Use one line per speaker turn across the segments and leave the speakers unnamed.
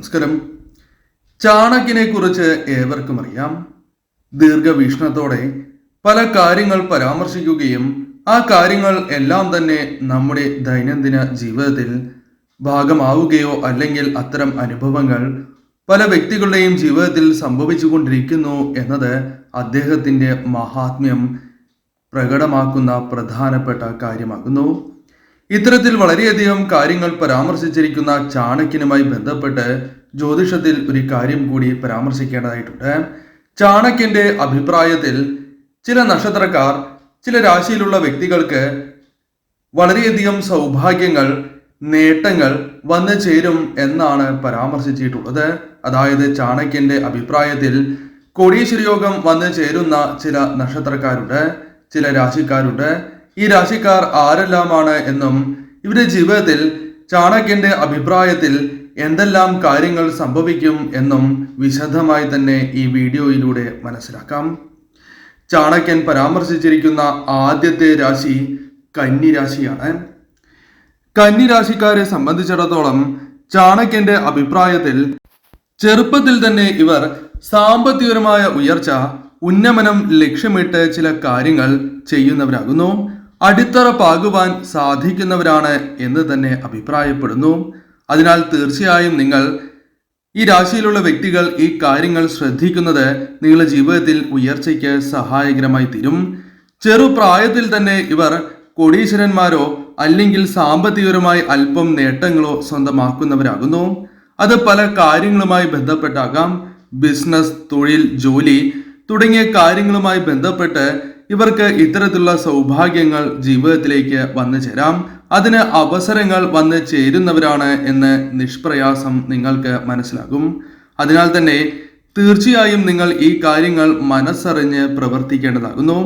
നമസ്കാരം. ചാണക്യനെ കുറിച്ച് ഏവർക്കും അറിയാം. ദീർഘവീക്ഷണത്തോടെ പല കാര്യങ്ങൾ പരാമർശിക്കുകയും ആ കാര്യങ്ങൾ എല്ലാം തന്നെ നമ്മുടെ ദൈനംദിന ജീവിതത്തിൽ ഭാഗമാവുകയോ അല്ലെങ്കിൽ അത്തരം അനുഭവങ്ങൾ പല വ്യക്തികളുടെയും ജീവിതത്തിൽ സംഭവിച്ചുകൊണ്ടിരിക്കുന്നു എന്നത് അദ്ദേഹത്തിന്റെ മഹാത്മ്യം പ്രകടമാക്കുന്ന പ്രധാനപ്പെട്ട കാര്യമാകുന്നു. ഇത്തരത്തിൽ വളരെയധികം കാര്യങ്ങൾ പരാമർശിച്ചിരിക്കുന്ന ചാണക്യനുമായി ബന്ധപ്പെട്ട് ജ്യോതിഷത്തിൽ ഒരു കാര്യം കൂടി പരാമർശിക്കേണ്ടതായിട്ടുണ്ട്. ചാണക്യന്റെ അഭിപ്രായത്തിൽ ചില നക്ഷത്രക്കാർ ചില രാശിയിലുള്ള വ്യക്തികൾക്ക് വളരെയധികം സൗഭാഗ്യങ്ങൾ നേട്ടങ്ങൾ വന്നു ചേരും എന്നാണ് പരാമർശിച്ചിട്ടുള്ളത്. അതായത് ചാണക്യന്റെ അഭിപ്രായത്തിൽ കോടീശ്വര യോഗം വന്നു ചേരുന്ന ചില നക്ഷത്രക്കാരുണ്ട് ചില രാശിക്കാരുണ്ട്. ഈ രാശിക്കാർ ആരെല്ലാമാണ് എന്നും ഇവരുടെ ജീവിതത്തിൽ ചാണക്യന്റെ അഭിപ്രായത്തിൽ എന്തെല്ലാം കാര്യങ്ങൾ സംഭവിക്കും എന്നും വിശദമായി തന്നെ ഈ വീഡിയോയിലൂടെ മനസ്സിലാക്കാം. ചാണക്യൻ പരാമർശിച്ചിരിക്കുന്ന ആദ്യത്തെ രാശി കന്നി രാശിയാണ്. കന്നി രാശിക്കാരെ സംബന്ധിച്ചിടത്തോളം ചാണക്യന്റെ അഭിപ്രായത്തിൽ ചെറുപ്പത്തിൽ തന്നെ ഇവർ സാമ്പത്തികപരമായ ഉയർച്ച ഉന്നമനം ലക്ഷ്യമിട്ട് ചില കാര്യങ്ങൾ ചെയ്യുന്നവരാകുന്നു. അടിത്തറ പാകുവാൻ സാധിക്കുന്നവരാണ് എന്ന് തന്നെ അഭിപ്രായപ്പെടുന്നു. അതിനാൽ തീർച്ചയായും നിങ്ങൾ ഈ രാശിയിലുള്ള വ്യക്തികൾ ഈ കാര്യങ്ങൾ ശ്രദ്ധിക്കുന്നത് നിങ്ങളുടെ ജീവിതത്തിൽ ഉയർച്ചയ്ക്ക് സഹായകരമായി തീരും. ചെറുപ്രായത്തിൽ തന്നെ ഇവർ കോടീശ്വരന്മാരോ അല്ലെങ്കിൽ സാമ്പത്തികപരമായി അല്പം നേട്ടങ്ങളോ സ്വന്തമാക്കുന്നവരാകുന്നു. അത് പല കാര്യങ്ങളുമായി ബന്ധപ്പെട്ടാകാം. ബിസിനസ് തൊഴിൽ ജോലി തുടങ്ങിയ കാര്യങ്ങളുമായി ബന്ധപ്പെട്ട് ഇവർക്ക് ഇത്തരത്തിലുള്ള സൗഭാഗ്യങ്ങൾ ജീവിതത്തിലേക്ക് വന്നു ചേരാം. അതിന് അവസരങ്ങൾ വന്നു ചേരുന്നവരാണ് എന്ന് നിഷ്പ്രയാസം നിങ്ങൾക്ക് മനസ്സിലാകും. അതിനാൽ തന്നെ തീർച്ചയായും നിങ്ങൾ ഈ കാര്യങ്ങൾ മനസ്സറിഞ്ഞ് പ്രവർത്തിക്കേണ്ടതാകുന്നു.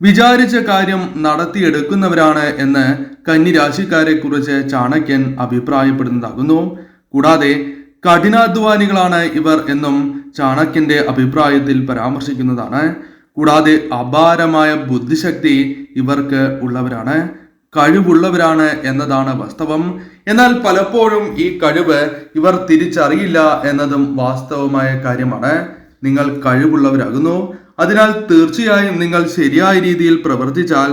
വിചാരിച്ച കാര്യം നടത്തിയെടുക്കുന്നവരാണ് എന്ന് കന്നി രാശിക്കാരെ കുറിച്ച് ചാണക്യൻ അഭിപ്രായപ്പെടുന്നതാകുന്നു. കൂടാതെ കഠിനാധ്വാനികളാണ് ഇവർ എന്നും ചാണക്യന്റെ അഭിപ്രായത്തിൽ പരാമർശിക്കുന്നതാണ്. കൂടാതെ അപാരമായ ബുദ്ധിശക്തി ഇവർക്ക് ഉള്ളവരാണ്. കഴിവുള്ളവരാണ് എന്നതാണ് വാസ്തവം. എന്നാൽ പലപ്പോഴും ഈ കഴിവ് ഇവർ തിരിച്ചറിയില്ല എന്നതും വാസ്തവമായ കാര്യമാണ്. നിങ്ങൾ കഴിവുള്ളവരാകുന്നു. അതിനാൽ തീർച്ചയായും നിങ്ങൾ ശരിയായ രീതിയിൽ പ്രവർത്തിച്ചാൽ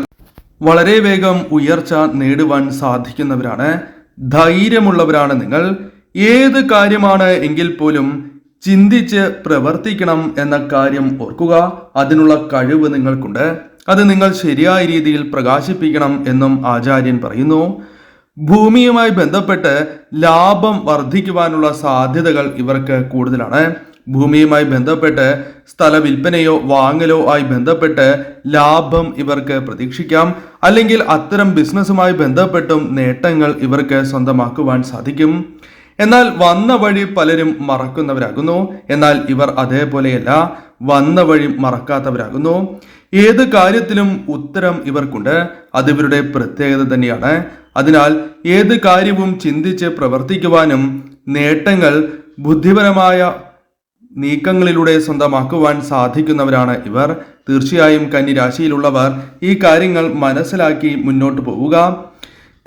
വളരെ വേഗം ഉയർച്ച നേടുവാൻ സാധിക്കുന്നവരാണ്. ധൈര്യമുള്ളവരാണ് നിങ്ങൾ. ഏത് കാര്യമാണ് എങ്കിൽ പോലും ചിന്തിച്ച് പ്രവർത്തിക്കണം എന്ന കാര്യം ഓർക്കുക. അതിനുള്ള കഴിവ് നിങ്ങൾക്കുണ്ട്. അത് നിങ്ങൾ ശരിയായ രീതിയിൽ പ്രകാശിപ്പിക്കണം എന്നും ആചാര്യൻ പറയുന്നു. ഭൂമിയുമായി ബന്ധപ്പെട്ട് ലാഭം വർദ്ധിക്കുവാനുള്ള സാധ്യതകൾ ഇവർക്ക് കൂടുതലാണ്. ഭൂമിയുമായി ബന്ധപ്പെട്ട് സ്ഥല വിൽപ്പനയോ വാങ്ങലോ ആയി ബന്ധപ്പെട്ട് ലാഭം ഇവർക്ക് പ്രതീക്ഷിക്കാം. അല്ലെങ്കിൽ അത്തരം ബിസിനസ്സുമായി ബന്ധപ്പെട്ടും നേട്ടങ്ങൾ ഇവർക്ക് സ്വന്തമാക്കുവാൻ സാധിക്കും. എന്നാൽ വന്ന വഴി പലരും മറക്കുന്നവരാകുന്നു. എന്നാൽ ഇവർ അതേപോലെയല്ല വന്ന വഴി മറക്കാത്തവരാകുന്നു. ഏത് കാര്യത്തിലും ഉത്തരം ഇവർക്കുണ്ട്. അത് ഇവരുടെ പ്രത്യേകത തന്നെയാണ്. അതിനാൽ ഏത് കാര്യവും ചിന്തിച്ച് പ്രവർത്തിക്കുവാനും നേട്ടങ്ങൾ ബുദ്ധിപരമായ നീക്കങ്ങളിലൂടെ സ്വന്തമാക്കുവാൻ സാധിക്കുന്നവരാണ് ഇവർ. തീർച്ചയായും കന്നി രാശിയിലുള്ളവർ ഈ കാര്യങ്ങൾ മനസ്സിലാക്കി മുന്നോട്ട് പോവുക.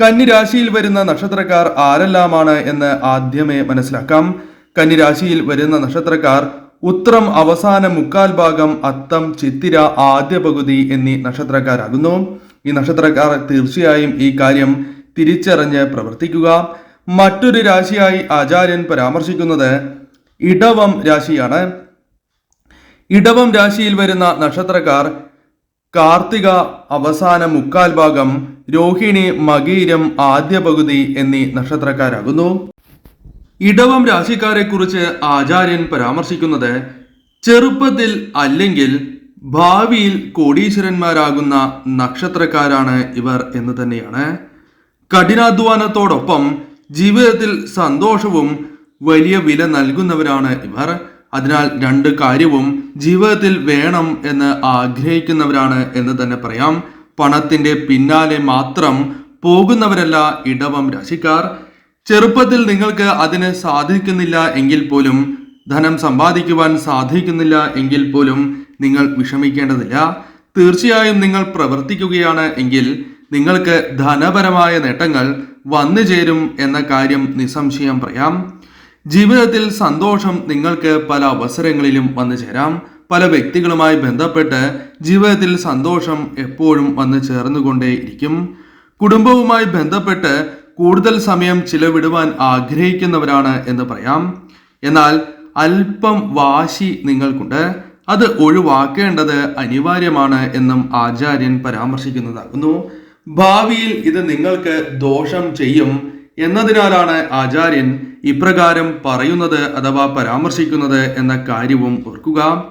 കന്നി രാശിയിൽ വരുന്ന നക്ഷത്രക്കാർ ആരെല്ലാമാണ് എന്ന് ആദ്യമേ മനസ്സിലാക്കാം. കന്നിരാശിയിൽ വരുന്ന നക്ഷത്രക്കാർ ഉത്രം അവസാന മുക്കാൽ ഭാഗം അത്തം ചിത്തിര ആദ്യ പകുതി എന്നീ നക്ഷത്രക്കാരാകുന്നു. ഈ നക്ഷത്രക്കാർ തീർച്ചയായും ഈ കാര്യം തിരിച്ചറിഞ്ഞ് പ്രവർത്തിക്കുക. മറ്റൊരു രാശിയായി ആചാര്യൻ പരാമർശിക്കുന്നത് ഇടവം രാശിയാണ്. ഇടവം രാശിയിൽ വരുന്ന നക്ഷത്രക്കാർ കാർത്തിക അവസാന മുക്കാൽ ഭാഗം രോഹിണി മകീരം ആദ്യ പകുതി എന്നീ നക്ഷത്രക്കാരാകുന്നു. ഇടവം രാശിക്കാരെ കുറിച്ച് ആചാര്യൻ പരാമർശിക്കുന്നത് ചെറുപ്പത്തിൽ അല്ലെങ്കിൽ ഭാവിയിൽ കോടീശ്വരന്മാരാകുന്ന നക്ഷത്രക്കാരാണ് ഇവർ എന്ന് തന്നെയാണ്. കഠിനാധ്വാനത്തോടൊപ്പം ജീവിതത്തിൽ സന്തോഷവും വലിയ വില നൽകുന്നവരാണ് ഇവർ. അതിനാൽ രണ്ട് കാര്യവും ജീവിതത്തിൽ വേണം എന്ന് ആഗ്രഹിക്കുന്നവരാണ് എന്ന് തന്നെ പറയാം. പണത്തിന്റെ പിന്നാലെ മാത്രം പോകുന്നവരല്ല ഇടവം രാശിക്കാർ. ചെറുപ്പത്തിൽ നിങ്ങൾക്ക് അതിന് സാധിക്കുന്നില്ല എങ്കിൽ പോലും ധനം സമ്പാദിക്കുവാൻ സാധിക്കുന്നില്ല എങ്കിൽ പോലും നിങ്ങൾ വിഷമിക്കേണ്ടതില്ല. തീർച്ചയായും നിങ്ങൾ പ്രവർത്തിക്കുകയാണ് എങ്കിൽ നിങ്ങൾക്ക് ധനപരമായ നേട്ടങ്ങൾ വന്നു ചേരും എന്ന കാര്യം നിസ്സംശയം പറയാം. ജീവിതത്തിൽ സന്തോഷം നിങ്ങൾക്ക് പല അവസരങ്ങളിലും വന്നു ചേരാം. പല വ്യക്തികളുമായി ബന്ധപ്പെട്ട് ജീവിതത്തിൽ സന്തോഷം എപ്പോഴും വന്നു ചേർന്നുകൊണ്ടേയിരിക്കും കുടുംബവുമായി ബന്ധപ്പെട്ട് കൂടുതൽ സമയം ചിലവിടുവാൻ ആഗ്രഹിക്കുന്നവരാണ് എന്ന് പറയാം. എന്നാൽ അല്പം വാശി നിങ്ങൾക്കുണ്ട്. അത് ഒഴിവാക്കേണ്ടത് അനിവാര്യമാണ് എന്നും ആചാര്യൻ പരാമർശിക്കുന്നതാകുന്നു. ഭാവിയിൽ ഇത് നിങ്ങൾക്ക് ദോഷം ചെയ്യും. എന്നതിനാലാണ് ആചാര്യൻ ഇപ്രകാരം പറയുന്നത് അഥവാ പരാമർശിക്കുന്നത് എന്ന കാര്യവും ഓർക്കുക.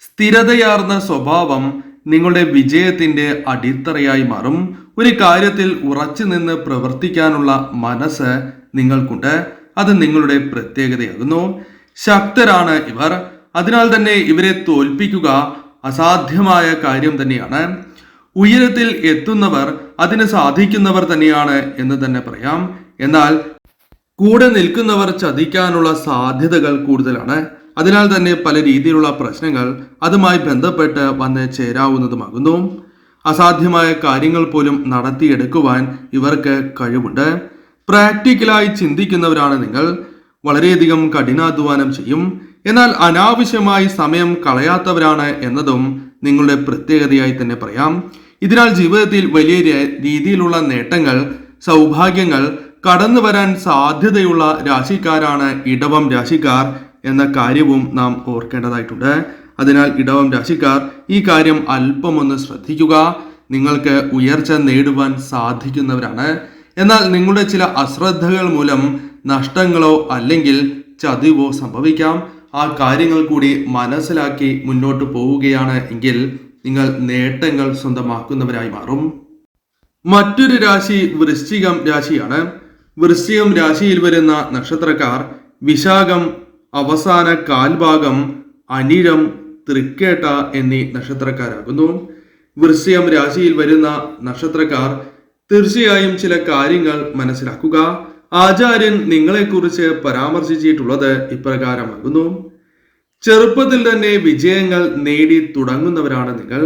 സ്ഥിരതയാർന്ന സ്വഭാവം നിങ്ങളുടെ വിജയത്തിന്റെ അടിത്തറയായി മാറും. ഒരു കാര്യത്തിൽ ഉറച്ചു നിന്ന് പ്രവർത്തിക്കാനുള്ള മനസ്സ് നിങ്ങൾക്കുണ്ട്. അത് നിങ്ങളുടെ പ്രത്യേകതയാകുന്നു. ശക്തരാണ് ഇവർ. അതിനാൽ തന്നെ ഇവരെ തോൽപ്പിക്കുക അസാധ്യമായ കാര്യം തന്നെയാണ്. ഉയരത്തിൽ എത്തുന്നവർ അതിന് സാധിക്കുന്നവർ തന്നെയാണ് എന്ന് തന്നെ പറയാം. എന്നാൽ കൂടെ നിൽക്കുന്നവർ ചതിക്കാനുള്ള സാധ്യതകൾ കൂടുതലാണ്. അതിനാൽ തന്നെ പല രീതിയിലുള്ള പ്രശ്നങ്ങൾ അതുമായി ബന്ധപ്പെട്ട് വന്ന് ചേരാവുന്നതുമാകുന്നു. അസാധ്യമായ കാര്യങ്ങൾ പോലും നടത്തിയെടുക്കുവാൻ ഇവർക്ക് കഴിവുണ്ട്. പ്രാക്ടിക്കലായി ചിന്തിക്കുന്നവരാണ് നിങ്ങൾ. വളരെയധികം കഠിനാധ്വാനം ചെയ്യും. എന്നാൽ അനാവശ്യമായി സമയം കളയാത്തവരാണ് എന്നതും നിങ്ങളുടെ പ്രത്യേകതയായി തന്നെ പറയാം. ഇതിനാൽ ജീവിതത്തിൽ വലിയ രീതിയിലുള്ള നേട്ടങ്ങൾ സൗഭാഗ്യങ്ങൾ കടന്നു വരാൻ സാധ്യതയുള്ള രാശിക്കാരാണ് ഇടവം രാശിക്കാർ എന്ന കാര്യവും നാം ഓർക്കേണ്ടതായിട്ടുണ്ട്. അതിനാൽ ഇടവം രാശിക്കാർ ഈ കാര്യം അല്പമൊന്ന് ശ്രദ്ധിക്കുക. നിങ്ങൾക്ക് ഉയർച്ച നേടുവാൻ സാധിക്കുന്നവരാണ്. എന്നാൽ നിങ്ങളുടെ ചില അശ്രദ്ധകൾ മൂലം നഷ്ടങ്ങളോ അല്ലെങ്കിൽ ചതിവോ സംഭവിക്കാം. ആ കാര്യങ്ങൾ കൂടി മനസ്സിലാക്കി മുന്നോട്ട് പോവുകയാണ് എങ്കിൽ നിങ്ങൾ നേട്ടങ്ങൾ സ്വന്തമാക്കുന്നവരായി മാറും. മറ്റൊരു രാശി വൃശ്ചികം രാശിയാണ്. വൃശ്ചികം രാശിയിൽ വരുന്ന നക്ഷത്രക്കാർ വിശാഖം അവസാന കാൽഭാഗം അനിഴം തൃക്കേട്ട എന്നീ നക്ഷത്രക്കാരാകുന്നു. വൃശ്ചികം രാശിയിൽ വരുന്ന നക്ഷത്രക്കാർ തീർച്ചയായും ചില കാര്യങ്ങൾ മനസ്സിലാക്കുക. ആചാര്യൻ നിങ്ങളെക്കുറിച്ച് പരാമർശിച്ചിട്ടുള്ളത് ഇപ്രകാരമാകുന്നു. ചെറുപ്പത്തിൽ തന്നെ വിജയങ്ങൾ നേടി തുടങ്ങുന്നവരാണ് നിങ്ങൾ.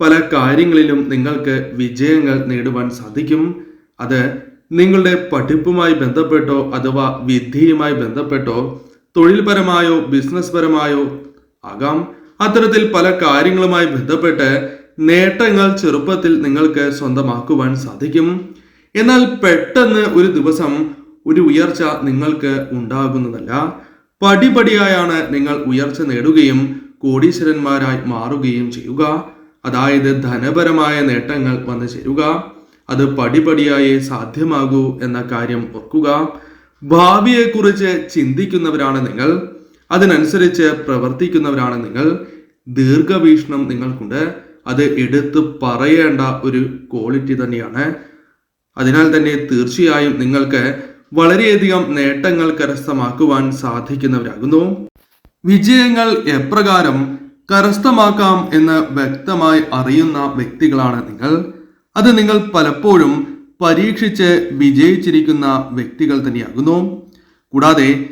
പല കാര്യങ്ങളിലും നിങ്ങൾക്ക് വിജയങ്ങൾ നേടുവാൻ സാധിക്കും. അത് നിങ്ങളുടെ പഠിപ്പുമായി ബന്ധപ്പെട്ടോ അഥവാ വിദ്യയുമായി ബന്ധപ്പെട്ടോ തൊഴിൽപരമായോ ബിസിനസ് പരമായോ ആകാം. അത്തരത്തിൽ പല കാര്യങ്ങളുമായി ബന്ധപ്പെട്ട് നേട്ടങ്ങൾ ചെറുപ്പത്തിൽ നിങ്ങൾക്ക് സ്വന്തമാക്കുവാൻ സാധിക്കും. എന്നാൽ പെട്ടെന്ന് ഒരു ദിവസം ഒരു ഉയർച്ച നിങ്ങൾക്ക് ഉണ്ടാകുന്നതല്ല. പടിപടിയായാണ് നിങ്ങൾ ഉയർച്ച നേടുകയും കോടീശ്വരന്മാരായി മാറുകയും ചെയ്യുക. അതായത് ധനപരമായ നേട്ടങ്ങൾ വന്നു ചേരുക. അത് പടിപടിയായി സാധ്യമാകൂ എന്ന കാര്യം ഓർക്കുക. ഭാവിയെക്കുറിച്ച് ചിന്തിക്കുന്നവരാണ് നിങ്ങൾ. അതിനനുസരിച്ച് പ്രവർത്തിക്കുന്നവരാണ് നിങ്ങൾ. ദീർഘവീക്ഷണം നിങ്ങൾക്കുണ്ട്. അത് എടുത്തു പറയേണ്ട ഒരു ക്വാളിറ്റി തന്നെയാണ്. അതിനാൽ തന്നെ തീർച്ചയായും നിങ്ങൾക്ക് വളരെയധികം നേട്ടങ്ങൾ കരസ്ഥമാക്കുവാൻ സാധിക്കുന്നവരാകുന്നു. വിജയങ്ങൾ എപ്രകാരം കരസ്ഥമാക്കാം എന്ന് വ്യക്തമായി അറിയുന്ന വ്യക്തികളാണ് നിങ്ങൾ. അത് നിങ്ങൾ പലപ്പോഴും പരീക്ഷിച്ച് വിജയിച്ചിരിക്കുന്ന വ്യക്തികൾ തന്നെയാകുന്നു. കൂടാതെ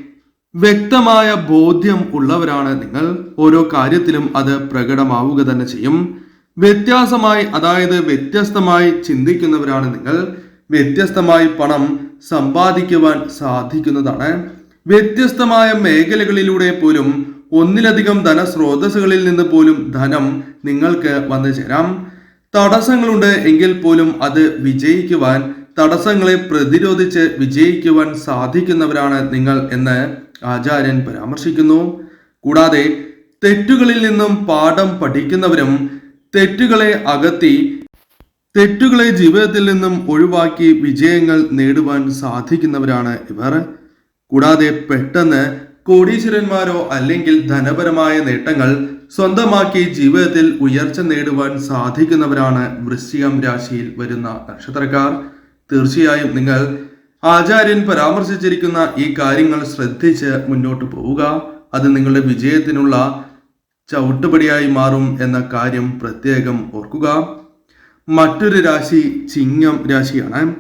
വ്യക്തമായ ബോധ്യം ഉള്ളവരാണ് നിങ്ങൾ. ഓരോ കാര്യത്തിലും അത് പ്രകടമാവുക തന്നെ ചെയ്യും. വ്യത്യാസമായി അതായത് വ്യത്യസ്തമായി ചിന്തിക്കുന്നവരാണ് നിങ്ങൾ. വ്യത്യസ്തമായി പണം സമ്പാദിക്കുവാൻ സാധിക്കുന്നതാണ്. വ്യത്യസ്തമായ മേഖലകളിലൂടെ പോലും ഒന്നിലധികം ധനസ്രോതസ്സുകളിൽ നിന്ന് പോലും ധനം നിങ്ങൾക്ക് വന്നു ചേരാം. തടസ്സങ്ങളുണ്ട് എങ്കിൽ പോലും അത് വിജയിക്കുവാൻ തടസ്സങ്ങളെ പ്രതിരോധിച്ച് വിജയിക്കുവാൻ സാധിക്കുന്നവരാണ് നിങ്ങൾ എന്ന് ആചാര്യൻ പരാമർശിക്കുന്നു. കൂടാതെ തെറ്റുകളിൽ നിന്നും പാഠം പഠിക്കുന്നവരും തെറ്റുകളെ അകത്തി തെറ്റുകളെ ജീവിതത്തിൽ നിന്നും ഒഴിവാക്കി വിജയങ്ങൾ നേടുവാൻ സാധിക്കുന്നവരാണ് ഇവർ. കൂടാതെ പെട്ടെന്ന് കോടീശ്വരന്മാരോ അല്ലെങ്കിൽ ധനപരമായ നേട്ടങ്ങൾ സ്വന്തമാക്കി ജീവിതത്തിൽ ഉയർച്ച നേടുവാൻ സാധിക്കുന്നവരാണ് വൃശ്ചികം രാശിയിൽ വരുന്ന നക്ഷത്രക്കാർ. തീർച്ചയായും നിങ്ങൾ ആചാര്യൻ പരാമർശിച്ചിരിക്കുന്ന ഈ കാര്യങ്ങൾ ശ്രദ്ധിച്ച് മുന്നോട്ട് പോവുക. അത് നിങ്ങളുടെ വിജയത്തിനുള്ള ചവിട്ടുപടിയായി മാറും എന്ന കാര്യം പ്രത്യേകം ഓർക്കുക. മറ്റൊരു രാശി ചിങ്ങം രാശിയാണ്.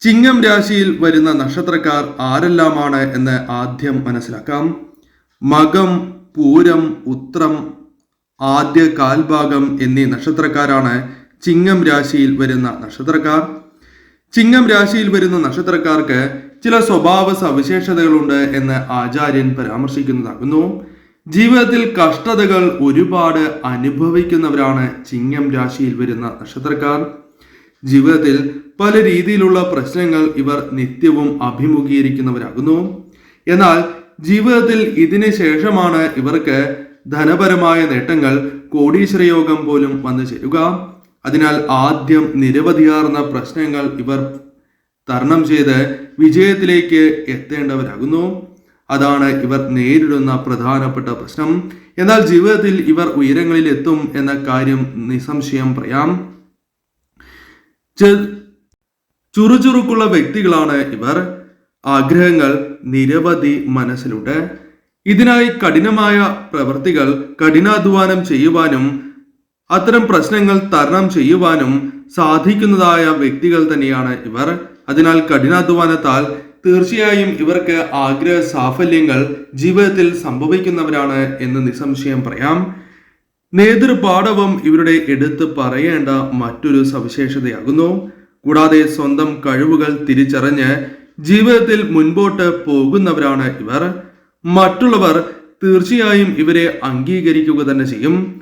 ചിങ്ങം രാശിയിൽ വരുന്ന നക്ഷത്രക്കാർ ആരെല്ലാമാണ് എന്ന് ആദ്യം മനസ്സിലാക്കാം. മകം പൂരം ഉത്രം ആദ്യ കാൽഭാഗം എന്നീ നക്ഷത്രക്കാരാണ് ചിങ്ങം രാശിയിൽ വരുന്ന നക്ഷത്രക്കാർ. ചിങ്ങം രാശിയിൽ വരുന്ന നക്ഷത്രക്കാർക്ക് ചില സ്വഭാവ സവിശേഷതകളുണ്ട് എന്ന് ആചാര്യൻ പരാമർശിക്കുന്നതാകുന്നു. ജീവിതത്തിൽ കഷ്ടതകൾ ഒരുപാട് അനുഭവിക്കുന്നവരാണ് ചിങ്ങം രാശിയിൽ വരുന്ന നക്ഷത്രക്കാർ. ജീവിതത്തിൽ പല രീതിയിലുള്ള പ്രശ്നങ്ങൾ ഇവർ നിത്യവും അഭിമുഖീകരിക്കുന്നവരാകുന്നു. എന്നാൽ ജീവിതത്തിൽ ഇതിന് ശേഷമാണ് ഇവർക്ക് ധനപരമായ നേട്ടങ്ങൾ കോടീശ്വരയോഗം പോലും വന്നു ചേരുക. അതിനാൽ ആദ്യം നിരവധിയാർന്ന പ്രശ്നങ്ങൾ ഇവർ തരണം ചെയ്ത് വിജയത്തിലേക്ക് എത്തേണ്ടവരാകുന്നു. അതാണ് ഇവർ നേരിടുന്ന പ്രധാനപ്പെട്ട പ്രശ്നം. എന്നാൽ ജീവിതത്തിൽ ഇവർ ഉയരങ്ങളിൽ എത്തും എന്ന കാര്യം നിസ്സംശയം പറയാം. ചുറുചുറുക്കുള്ള വ്യക്തികളാണ് ഇവർ. ആഗ്രഹങ്ങൾ നിരവധി മനസ്സിലുണ്ട്. ഇതിനായി കഠിനമായ പ്രവൃത്തികൾ കഠിനാധ്വാനം ചെയ്യുവാനും അത്തരം പ്രശ്നങ്ങൾ തരണം ചെയ്യുവാനും സാധിക്കുന്നതായ വ്യക്തികൾ തന്നെയാണ് ഇവർ. അതിനാൽ കഠിനാധ്വാനത്താൽ തീർച്ചയായും ഇവർക്ക് ആഗ്രഹ സാഫല്യങ്ങൾ ജീവിതത്തിൽ സംഭവിക്കുന്നവരാണ് എന്ന് നിസ്സംശയം പറയാം. നേതൃപാഠവും ഇവരുടെ എടുത്ത് പറയേണ്ട മറ്റൊരു സവിശേഷതയാകുന്നു. കൂടാതെ സ്വന്തം കഴിവുകൾ തിരിച്ചറിഞ്ഞ് ജീവിതത്തിൽ മുൻപോട്ട് പോകുന്നവരാണ് ഇവർ. മറ്റുള്ളവർ തീർച്ചയായും ഇവരെ അംഗീകരിക്കുക തന്നെ ചെയ്യും.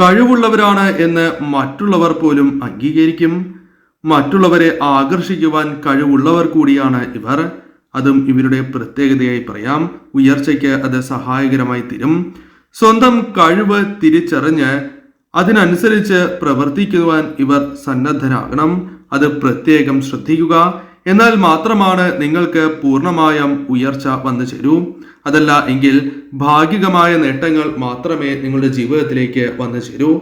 കഴിവുള്ളവരാണ് എന്ന് മറ്റുള്ളവർ പോലും അംഗീകരിക്കും. മറ്റുള്ളവരെ ആകർഷിക്കുവാൻ കഴിവുള്ളവർ കൂടിയാണ് ഇവർ. അതും ഇവരുടെ പ്രത്യേകതയായി പറയാം. ഉയർച്ചയ്ക്ക് അത് സഹായകരമായി തീരും. സ്വന്തം കഴിവ് തിരിച്ചറിഞ്ഞ് അതിനനുസരിച്ച് പ്രവർത്തിക്കുവാൻ ഇവർ സന്നദ്ധരാകണം. അത് പ്രത്യേകം ശ്രദ്ധിക്കുക. എന്നാൽ മാത്രമാണ് നിങ്ങൾക്ക് പൂർണമായും ഉയർച്ച വന്നു ചേരൂ. അതല്ല എങ്കിൽ ഭാഗികമായ നേട്ടങ്ങൾ മാത്രമേ നിങ്ങളുടെ ജീവിതത്തിലേക്ക് വന്നു ചേരൂ.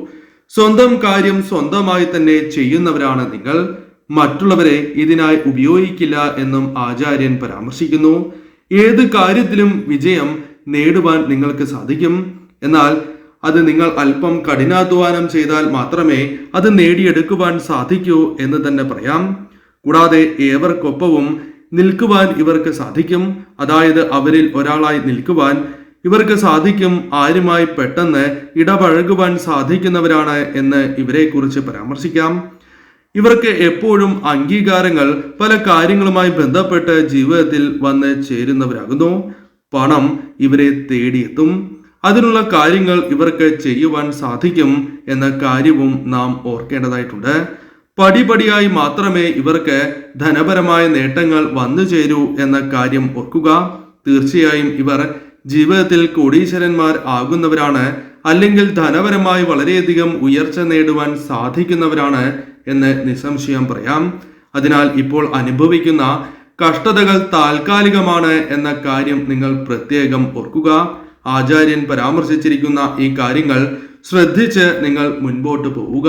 സ്വന്തം കാര്യം സ്വന്തമായി തന്നെ ചെയ്യുന്നവരാണ് നിങ്ങൾ. മറ്റുള്ളവരെ ഇതിനായി ഉപയോഗിക്കില്ല എന്നും ആചാര്യൻ പരാമർശിക്കുന്നു. ഏത് കാര്യത്തിലും വിജയം നേടുവാൻ നിങ്ങൾക്ക് സാധിക്കും. എന്നാൽ അത് നിങ്ങൾ അല്പം കഠിനാധ്വാനം ചെയ്താൽ മാത്രമേ അത് നേടിയെടുക്കുവാൻ സാധിക്കൂ എന്ന് തന്നെ പറയാം. കൂടാതെ ഏവർക്കൊപ്പവും നിൽക്കുവാൻ ഇവർക്ക് സാധിക്കും. അതായത് അവരിൽ ഒരാളായി നിൽക്കുവാൻ ഇവർക്ക് സാധിക്കും. ആരുമായി പെട്ടെന്ന് ഇടപഴകുവാൻ സാധിക്കുന്നവരാണ് എന്ന് ഇവരെക്കുറിച്ച് പരാമർശിക്കാം. ഇവർക്ക് എപ്പോഴും അംഗീകാരങ്ങൾ പല കാര്യങ്ങളുമായി ബന്ധപ്പെട്ട് ജീവിതത്തിൽ വന്ന് ചേരുന്നവരാകുന്നു. പണം ഇവരെ തേടിയെത്തും. അതിനുള്ള കാര്യങ്ങൾ ഇവർക്ക് ചെയ്യുവാൻ സാധിക്കും എന്ന കാര്യവും നാം ഓർക്കേണ്ടതായിട്ടുണ്ട്. പടിപടിയായി മാത്രമേ ഇവർക്ക് ധനപരമായ നേട്ടങ്ങൾ വന്നു ചേരൂ എന്ന കാര്യം ഓർക്കുക. തീർച്ചയായും ഇവർ ജീവിതത്തിൽ കോടീശ്വരന്മാർ ആകുന്നവരാണ് അല്ലെങ്കിൽ ധനപരമായി വളരെയധികം ഉയർച്ച നേടുവാൻ സാധിക്കുന്നവരാണ് എന്ന് നിസ്സംശയം പറയാം. അതിനാൽ ഇപ്പോൾ അനുഭവിക്കുന്ന കഷ്ടതകൾ താൽക്കാലികമാണ് എന്ന കാര്യം നിങ്ങൾ പ്രത്യേകം ഓർക്കുക. ആചാര്യൻ പരാമർശിച്ചിരിക്കുന്ന ഈ കാര്യങ്ങൾ ശ്രദ്ധിച്ച് നിങ്ങൾ മുൻപോട്ട് പോവുക.